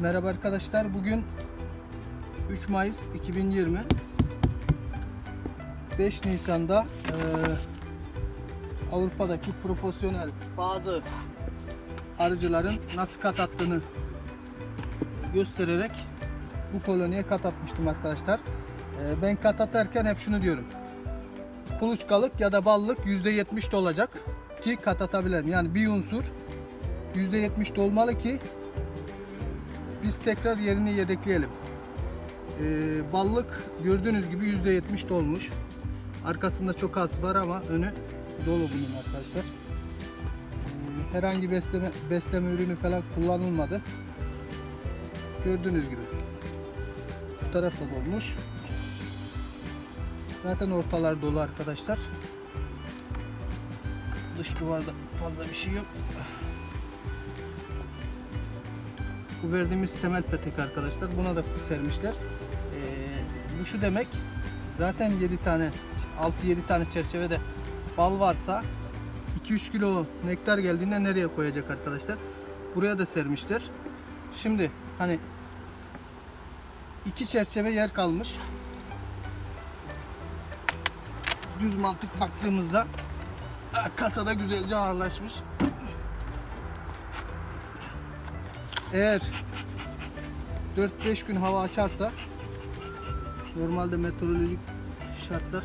Merhaba arkadaşlar. Bugün 3 Mayıs 2020. 5 Nisan'da eee, Avrupa'daki profesyonel bazı arıcıların nasıl kat attığını göstererek bu koloniye kat atmıştım arkadaşlar. Eee, ben kat atarken hep şunu diyorum. Kuluçkalık ya da ballık %70 de olacak ki kat atabilirim. Yani bir unsur %70 de olmalı ki biz tekrar yerini yedekleyelim. Ee, ballık gördüğünüz gibi %70 dolmuş. Arkasında çok az var ama önü dolu bunun arkadaşlar. Ee, herhangi besleme, besleme ürünü falan kullanılmadı. Gördüğünüz gibi. Bu taraf da dolmuş. Zaten ortalar dolu arkadaşlar. Dış duvarda fazla bir şey yok. Bu verdiğimiz temel petek arkadaşlar. Buna da sermişler. Ee, bu şu demek. Zaten 7 tane 6-7 tane çerçevede bal varsa 2-3 kilo nektar geldiğinde nereye koyacak arkadaşlar? Buraya da sermişler. Şimdi hani iki çerçeve yer kalmış. Düz mantık baktığımızda ah, kasada güzelce ağırlaşmış. Eğer 4-5 gün hava açarsa normalde meteorolojik şartlar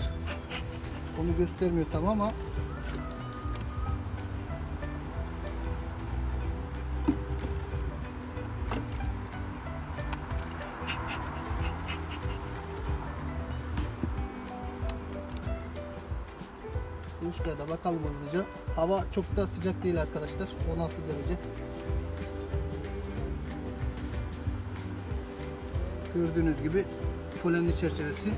onu göstermiyor tam ama Kuluçkaya da bakalım hızlıca. Hava çok da sıcak değil arkadaşlar. 16 derece. Gördüğünüz gibi polenli çerçevesi.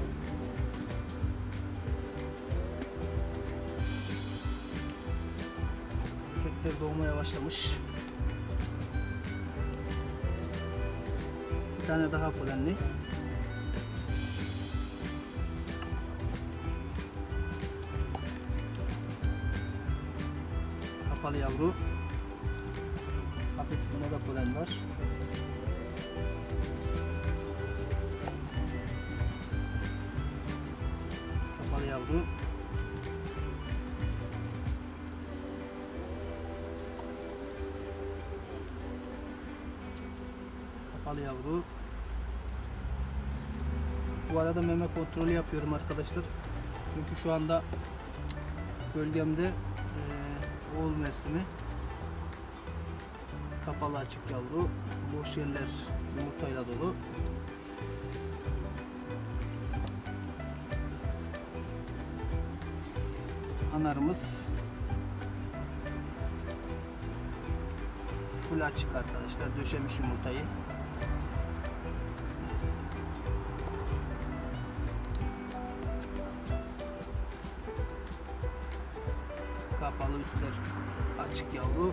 Kökler doğmaya başlamış. Bir tane daha polenli. Kapalı yavru. Hafif buna da polen var. Yavru. Kapalı yavru. Bu arada meme kontrolü yapıyorum arkadaşlar. Çünkü şu anda bölgemde eee oğul mevsimi. Kapalı açık yavru. Boş yerler yumurtayla dolu. Anarımız full açık arkadaşlar. Döşemiş yumurtayı. Kapalı üstler açık yavru.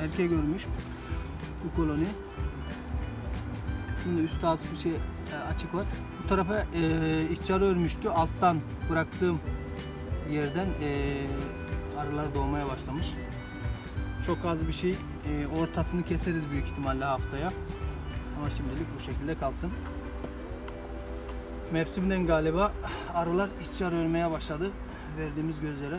Erkek görmüş bu koloni. Şimdi üstü az bir şey e, açık var. Bu tarafa e, ihçarı örmüştü. Alttan bıraktığım yerden e, arılar doğmaya başlamış. Çok az bir şey. E, ortasını keseriz büyük ihtimalle haftaya. Ama şimdilik bu şekilde kalsın. Mevsimden galiba arılar ihçar örmeye başladı. Verdiğimiz gözlere.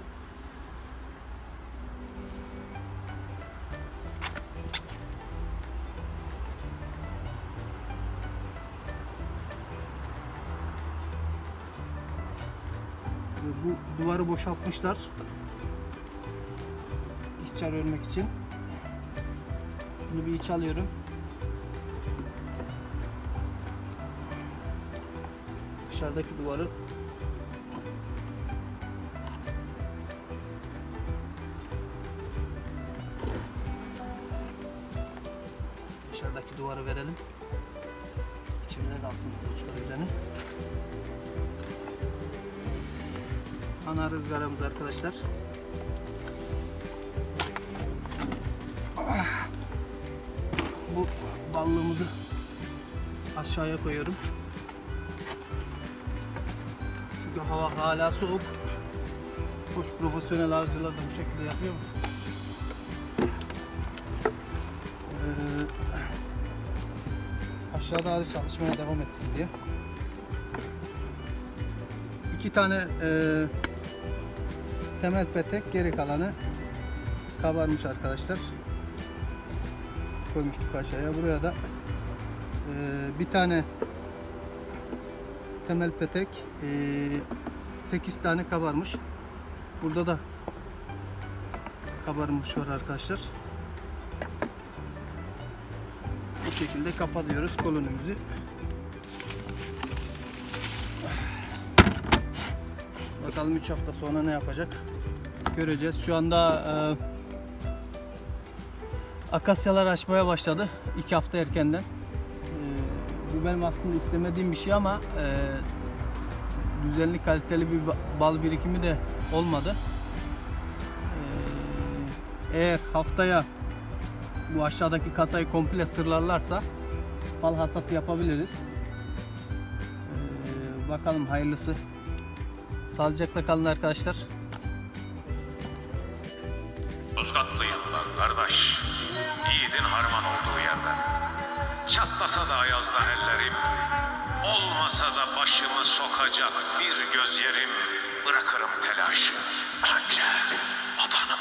Bu duvarı boşaltmışlar. İçer örmek için. Bunu bir iç alıyorum. Dışarıdaki duvarı dışarıdaki duvarı verelim. İçeride kalsın kuluçka düzeni. Ana rızgarımız arkadaşlar. Bu ballığımızı aşağıya koyuyorum. Çünkü hava hala soğuk. Hoş profesyonel avcılar da bu şekilde yapıyor. Ee, aşağıda arı çalışmaya devam etsin diye. İki tane e, temel petek geri kalanı kabarmış arkadaşlar. Koymuştuk aşağıya. Buraya da e, bir tane temel petek e, 8 tane kabarmış. Burada da kabarmış var arkadaşlar. Bu şekilde kapatıyoruz kolonimizi. Bakalım 3 hafta sonra ne yapacak göreceğiz. Şu anda e, akasyalar açmaya başladı 2 hafta erkenden. E, bu benim aslında istemediğim bir şey ama e, düzenli kaliteli bir ba- bal birikimi de olmadı. E, eğer haftaya bu aşağıdaki kasayı komple sırlarlarsa bal hasatı yapabiliriz. E, bakalım hayırlısı. Sağlıcakla kalın arkadaşlar. Yozgatlı yıllar kardeş. Yiğidin harman olduğu yerden. Çatlasa da ayazdan ellerim. Olmasa da başımı sokacak bir göz yerim. Bırakırım telaşı. Önce vatanım